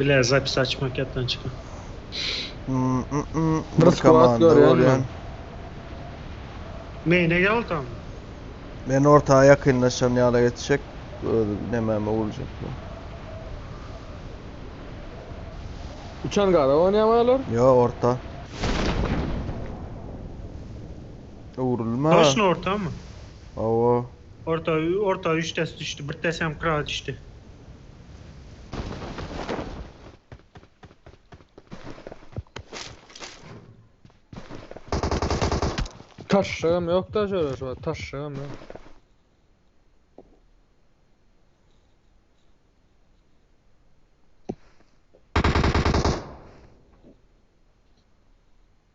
Bile zapis açmak yattan çıkan. Hmm, mm, mm. Bir Bir squad komanda görüyor vuruyor. musun? Neyine gel tamam. Ben ne hale geçecek. Öyle dememe vuracak bu. Uçan gara oynayamayalar. Yo orta. Vurulma. Taşın orta mı? Ava. Orta, orta üç test düştü. Bir test hem kıra düştü. Taşşığım yok da şöyle. Taşşığım yok.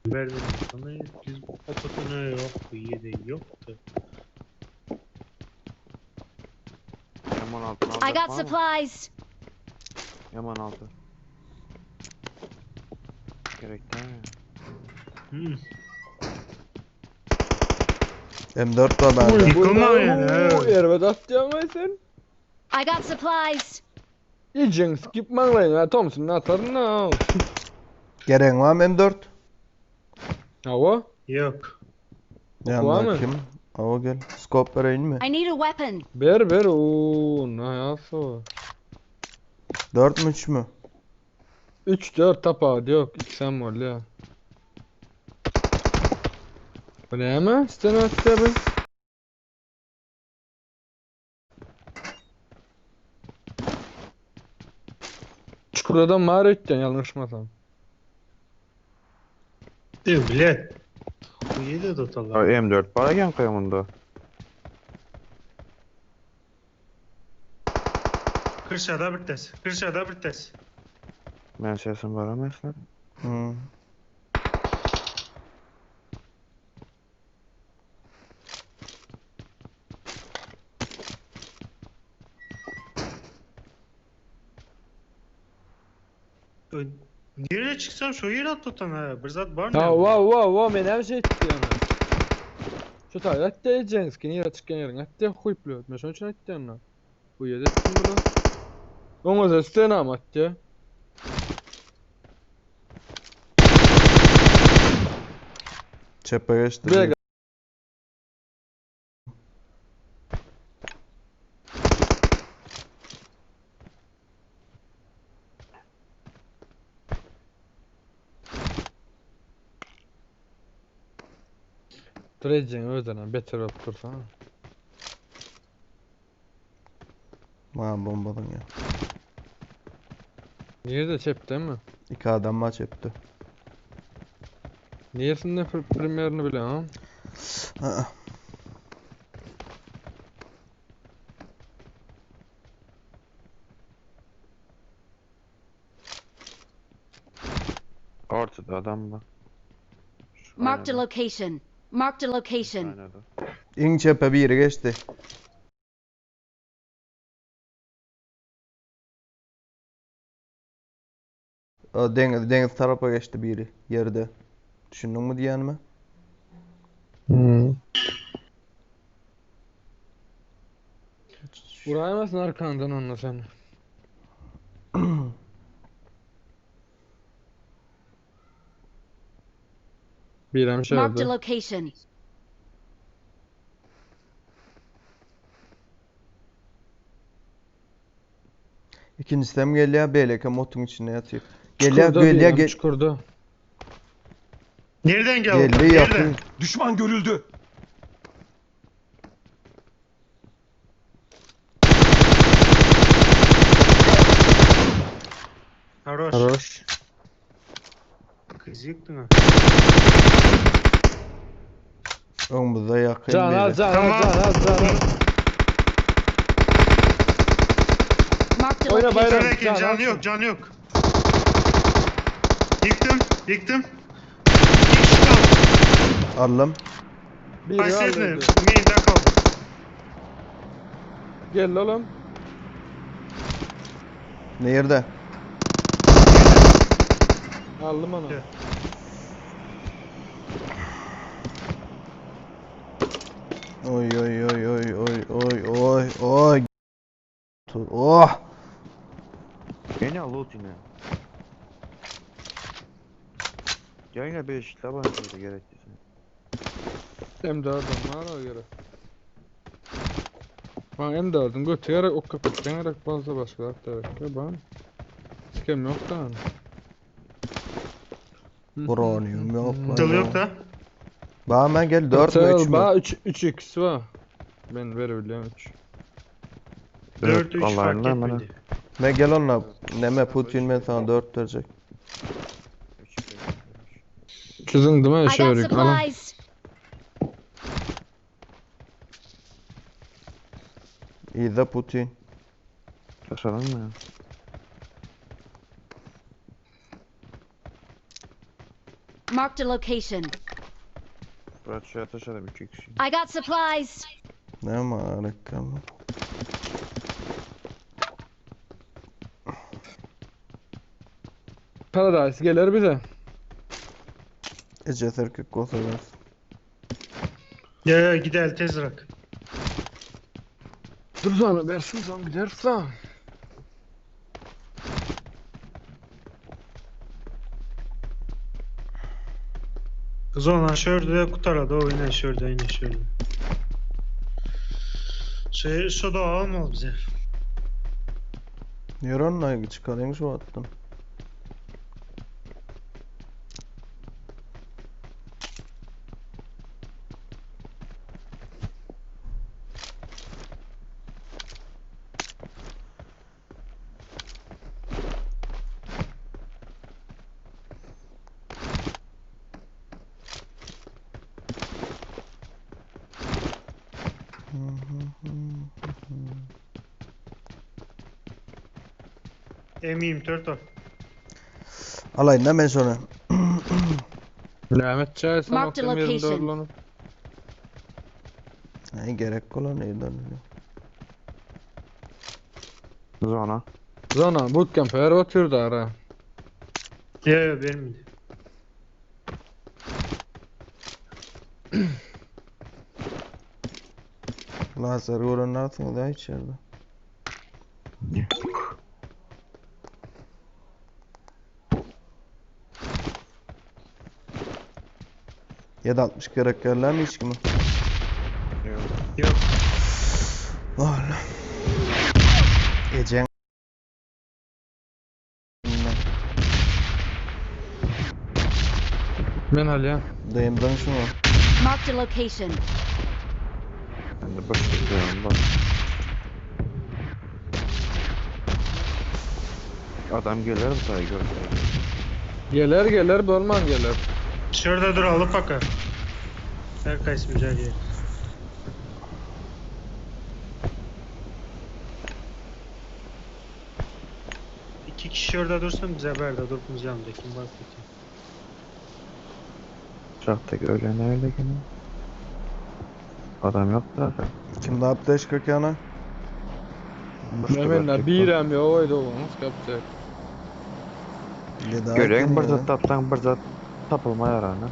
Verdim sana. Biz bu kapatana yok. Bu yedi yoktu. Yaman alacak I got mı? supplies. Yaman altı. Gerek değil mi? Hmm. M4 var bende. Yıkılma yani, evet. Ervet atacağım sen. I got supplies. İyicin skip manglayın. Ha Thompson atarın ne? Geren var mı M4? Hava. Yok. Yanına mı? kim? Ava gel. Scope vereyim mi? I need a weapon. Ber ber ooo ne yapsa 4 mü 3 mü? 3 4 tapa yok 2 sen mol ya. Öyle mi? Sen atacağım. Çukurada mağara edeceksin yanlışmasam. Değil? Bilet. Bu yedi Ya dotalar. M4 var ya kıyamında. Kırşada bir test. Kırşada bir test. Ben sesim var ama sen. Nereye çıksam şu yere tutan ha. Bir zat var mı? Ya wow wow wow men her şey etti yani. Şu tabi hatta edeceksiniz ki niye çıkan yerin hatta koyup. Ben şunun için hatta yanına. Bu yedi ettim bunu. Onu da üstüne ama hatta. Çepe geçti. Edeceksin özden beter olup dursana. Bana bombadan ya. Niye de çep değil mi? İki adam maç yaptı. Niyesinde pr- primerini bile ha? Aa. Ortada adam var. Şu Marked a location. Marked a location. İn çepe biri geçti. O deniz, deniz tarafa geçti biri yerde. Düşündün mü diyen mi? Vurayamazsın arkandan onunla sen. Bir hemşe Marked a location. İkincisi de mi geliyor? Belki motun içinde yatıyor. Geliyor, Çukurda bir geliyor, yan, gel. Çukurda. Nereden geldi? Yakın. Nereden? Düşman görüldü. Haroş. Haroş. Kız yıktın ha. Önümüzde yakın Can al biri. can al Tamam. can al can al. Marked a Oyna location. bayram. Ki can, canı alsın. yok, canı yok. Yıktım, yıktım. Aldım. Bir Kayseri'de, al. Main'de kaldı. Gel oğlum. Nerede? Aldım onu. Gel. Oy oy oy oy oy oy oy oy. Oh. Yine loot yine. Ya yine 5 taban şeydi gerektiyse. M4'üm var o göre. Bana M4'üm götürerek ok kapatacağım fazla başka atlayarak ya bana. Sikem yok da hani. Uranium yok lan. Dıl yok da. Bana ben gel 4 mü 3 mü? Ba 3 3x var. Ben verebiliyorum 3. 4 3 fark Allah'ından bana. etmedi. Ben gel onunla. Neme Putin ben sana 4 verecek. Çözün değil mi şöyle alın. supplies. İyi de Putin. Taşalım mı ya? Marked a location. Şuraya taşalım 2 kişi. I got supplies. Ne marakalı. Paradise gelir bize. Ece Serkik koyarız. Ya ya gidelim tez bırak. Dur sonra versin son gidersen. Zona şöyle kutarada oyna şöyle oyna şöyle. Şey şu da almadı bize. Neuron'la çıkarıyormuş o attım. 24 ol. Alayım lan ben sonra. Mehmet Çağrı sana Marked the baktığım yerinde location. orlanıp. Ne gerek olan evden. Zona. Zona bootcamp her batıyordu ara. Yo yo benim de. Lazer'i vuran ne yaptın daha içeride. Ya da 60 gerek yerler mi hiç kimi? Yok. Yok. Valla. Ecen. Ben halya. Dayımdan şu mu? Marked a location. Ben de boş tutuyorum bak. Adam gelir mi sana görürse? Gelir gelir bolman gelir. Şurada dur alıp bakar. Herkes güzel yer. İki kişi orada dursun bize haber de durduğumuz yanında kim var peki? Uçaktaki öyle nerede gene? Adam yok zaten. Kim ne yaptı eş kökene? Hemen bir am ya oydu o nasıl yapacak? Göreyim bir zat tapsan bir zat tapılma yarana.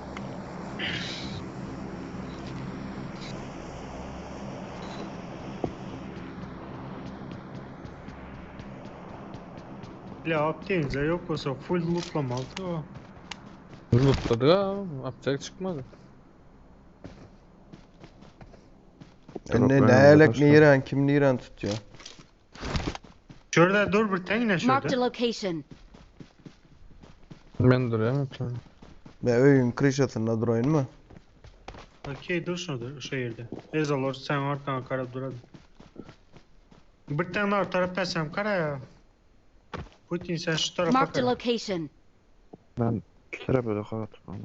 Ya Akdeniz'e yok olsa full lootlamalı o. Lootladı ha. Yapacak çıkmadı. E ne ne elek ne İran kim ne İran tutuyor? Şurada dur bir tane Marked a şurada. location. Ben duruyorum Ve öyün krişatında durayın mı? Okey dur şurada şu yerde. Ezalor sen arkana karab duradın. Bir tane daha tarafta sen kara ya. Putin sen şu tarafa a kara. location. Ben kere böyle kara tutmam.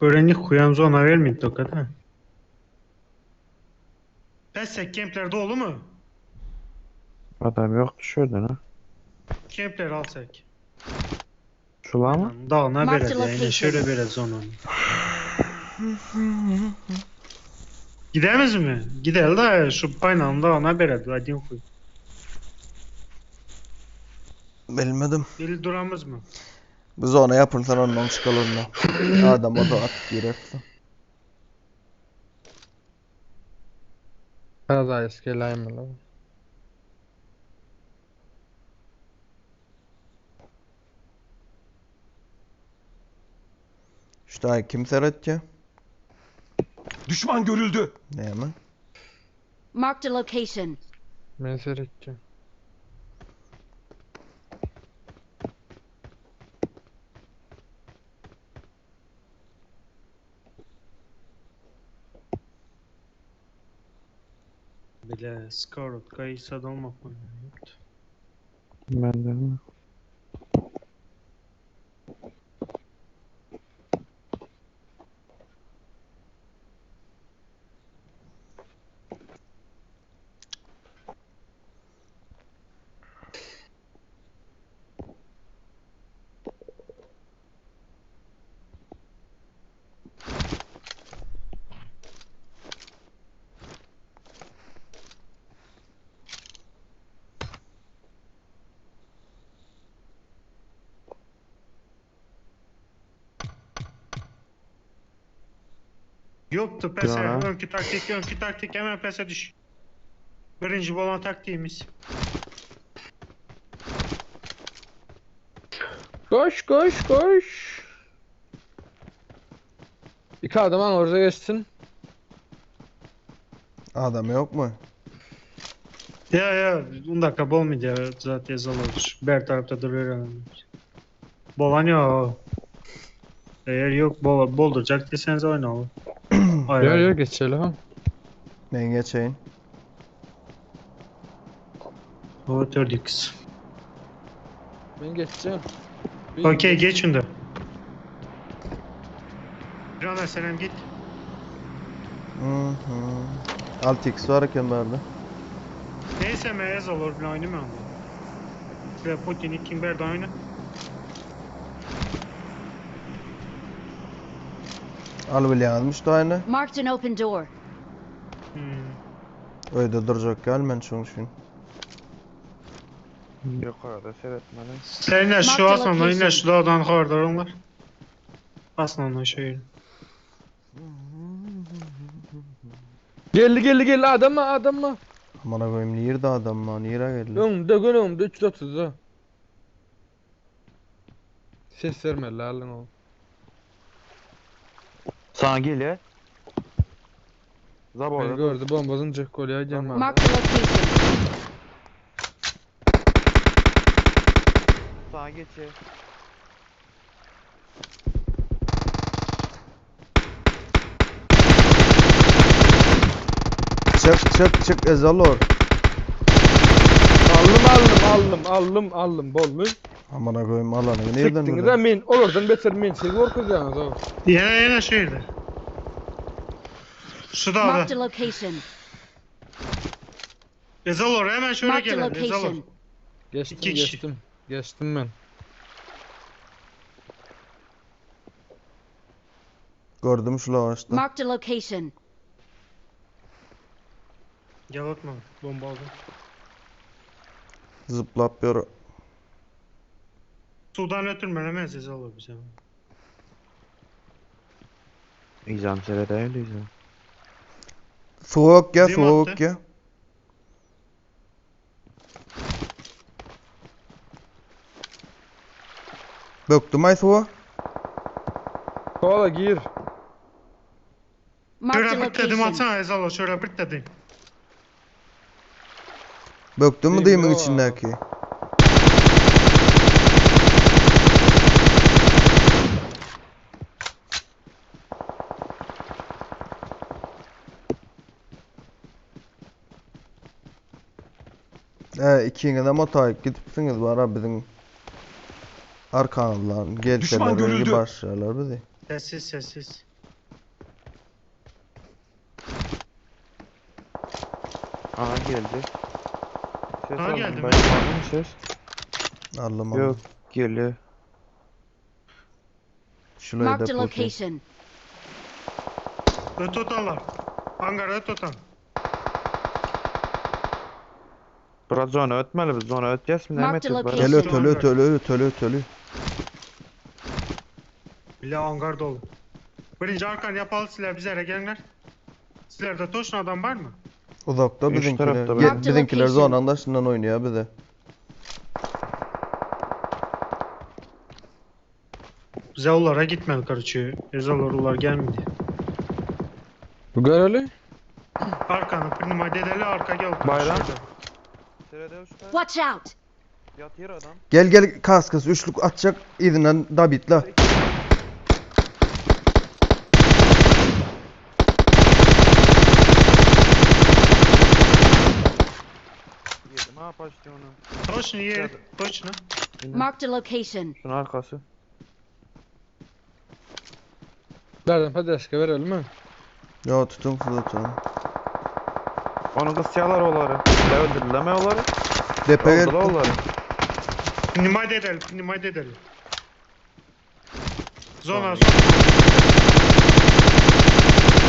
Öğrenci kuyan zona vermedi tokat ha. Pesek kempler dolu mu? Adam yok şurada ne? Kempler alsak. Şula mı? Dağına Mark the yani location. şöyle vered zonanı. Gidemiz mi? Gidelim de şu paynan dağına vered. Hadi koy. Bilmedim. Deli duramız mı? Biz ona yapın sen ondan çıkalım da. Adam o da at girersin. Paradise geleyim lan. İşte kim seyredecek? Düşman görüldü. Ne mi? Marked a location. Bile Scarlet kayısa da olmak mı? Ben de Yoktu pes Ya. önkü taktik önkü taktik hemen pese düş. Birinci olan taktiğimiz. Koş koş koş. İki adam orada geçsin. Adam yok mu? Ya ya 10 dakika bol mu diye zaten yazılır. Ber tarafta duruyor herhalde. Bolan ya. Eğer yok bol, bolduracak deseniz oyna olur. Hayır. Yok yok geçelim. Ben geçeyim. O tördük. Ben geçeceğim. Bir- Okey geç şimdi. Rana selam git. Hı hı. 6x varken vardı. Neyse meyaz olur bile oynamam. Ve Putin'i Kimber de oyna. Al bile yazmış da aynı. Marked an open door. Hmm. Öyle duracak gel ben şunu şunu. Yukarıda seyretmeli. Seninle şu Mark aslan location. şu dağdan haberdar onlar. Aslanla şey. Geldi geldi geldi adam mı adam mı? Amına koyayım nerede adam lan? Nereye geldi? Önümde önümde 330 ha. Ses verme lan o. Sana gel ya. Beni Zaborda. gördü bombazın cek kolye gelmedi. Marked a location. Sana geç ya. Çık çık çık ezalor. Aldım aldım aldım aldım aldım bol mu? Amına koyayım alanı nereden Siktiniz ha men olurdan beter men siz korkuyorsunuz o. Yine yine şehirde. Şu Marked dağda. a location. Ezalor hemen şöyle Marked a gel. Ezalor. location. Geçtim İki kişi. geçtim. Geçtim ben. Gördüm şu lavaşta. Marked a location. Gel atma. Bomba aldım. Zıplap bir Sudan ötürmelemez Ezalor bize. İzam seyredeyim izam. soğuk ya Zim soğuk attı. ya. Böktüm ay soğuk. Kola gir. Marked a Şöyle bir dedim location. atsana Ezalor şöyle bir dedim. Böktün mü Değil mi diyeyim o? içindeki? He ikiniz de motoyip gidipsiniz bana bizim arkamızdan gelseler görüldü. öyle başlarlar bizi. Sessiz sessiz. Aha geldi. Ses Aha aldım geldi ben. mi? Aldım ses. Allah'ım Yok Yok. geliyor. Şurayı Marked a da potayım. location. Öt otanlar. Hangar öt otan. Biraz zona ötmeli biz zona öteceğiz mi? Mark the Demet location. Gel öt ölü öt ölü öt ölü öt ölü. Bile hangar dolu. Birinci arkan yapalı sizler bize gelingler. Sizlerde toşun adam var mı? Uzakta Üç bizimkiler. tarafta Ge- böyle. bizimkiler Marked location. zonanın başından oynuyor bir de. Bize onlara gitmedi karıçı. Ezalar ular gelmedi. Bu göreli? Arkanı pneumatik edeli arka gel. Bayram. Şöyle. Serede uçta. Watch out! Yat yer adam. Gel gel kaskız üçlük atacak izinden David'la. Yedim ha paştı onu. Точно yer. Точно. Marked a location. Şunun arkası. Verdim PDSK verelim mi? Ya tutun kızı tutun. Onun kısyalar oları. Ne öldürdüler mi oları? Depe Oldular gel. oları. Pneumatik edelim. Pneumatik edelim. Zona zona.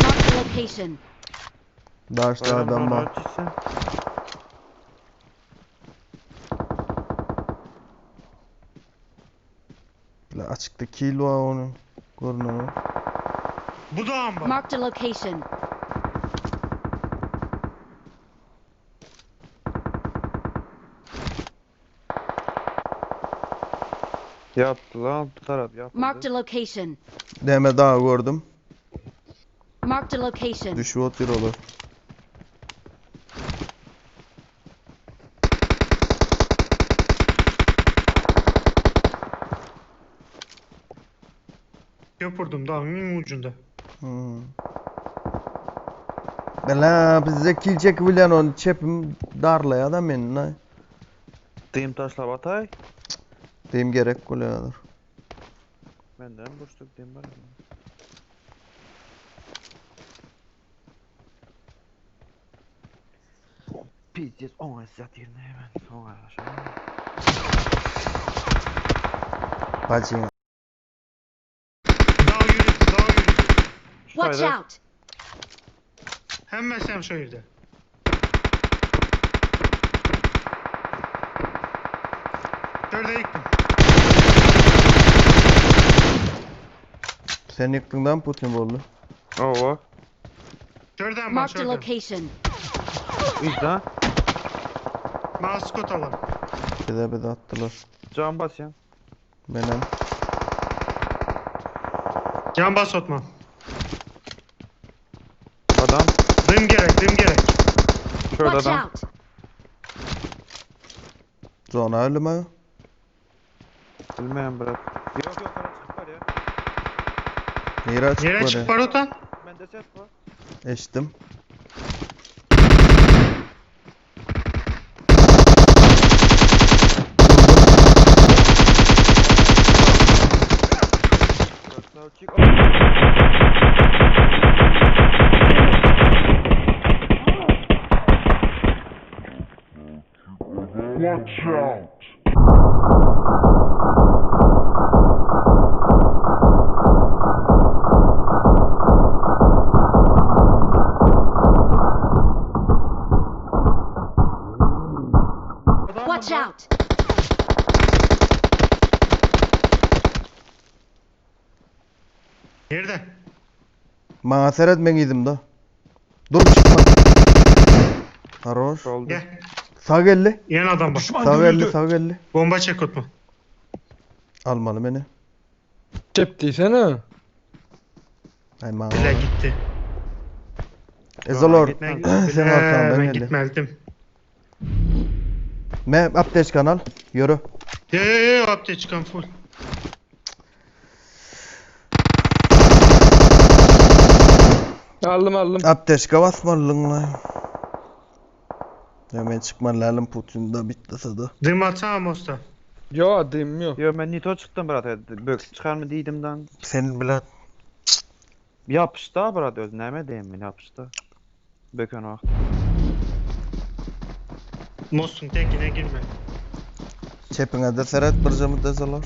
Marked a location. Bayram adam var. La açıkta kill var onun. Görünüyor. Bu da mı? Marked a location. Yaptı lan bu taraf yaptı. Marked a location. Deme daha gördüm. Marked a location. Düşü otur olur. Köpürdüm dağın ucunda. Hmm. Bela bize bilen onu çepim darla ya da beni ne? Dıyım taşla batay. Deyim gerek kulayadır. Benden burçluk diyeyim bana. Pizziz 10 esat yerine hemen. 10 aşağı. Bacı. Dağ yürüdü, dağ yürüdü. Watch Şöyle. out! Hemen sen şöyle. Şöyle yıktım. Sen yıktığından Putin oldu. Ova. Şuradan bak Marked a şuradan. location. İzle. Maskot alalım. Bize bize attılar. Can bas ya. Benim. Can bas Otman. Adam. Dım gerek, dım gerek. Şurada Watch adam. out! Zona ölümü. Bilmeyen bırak. Yok yok ara çık var ya. Nere açık Yere çık var Otan. Bende ses var. Eştim. Watch out! Bana seyretmen giydim da. Dur çıkma. Haroş. Oldu. Gel. Sağ geldi. Yan adam bak. Sağ geldi sağ geldi. Bomba çek Otman. Almalı beni. Çeptiysene. Ay bana. Bile gitti. Ezolor. Ben, Sen arkandan ben geldi. gitmezdim. Me apteş kanal. Yürü. Yo yo yo update çıkan full. Aldım aldım. Apteşka basmalın lan. Hemen çıkman lazım Putin'da bitti da. Dım atsana Mosta. Yo adım yok. Yo ben Nito çıktım brat. Bök çıkar mı deydimden. Senin bilen. Yapıştı ha brat özleme deyim mi yapıştı. Böken o. Most'un tekine girme. Çepine de seyret bir camı dezeler.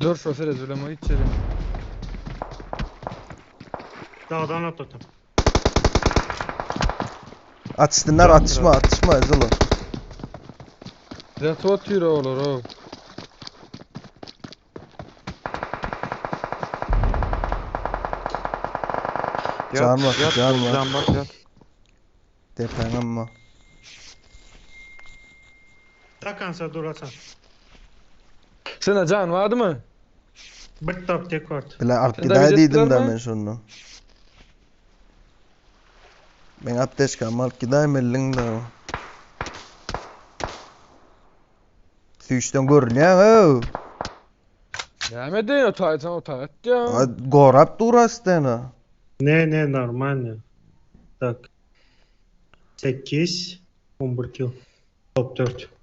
Dur şu sere zulema içeri. Dağdan at Otan. Açtınlar atışma atışma Ezolor. Zato atıyor olur o. Can yat, can bas. Can bas yat. Tepen ama. Takansa durasan. Sana can vardı mı? Bir tap tek vardı. Bile Sen arkada de dedim vejetler da mi? Ben şunu. Ben apteş kamal kiday mellin da. Süyüşten görünüyor o. Ya taytan o tayt ya. Gorap durastena. Ne ne normal ne. Tak. 8 11 kill. Top 4.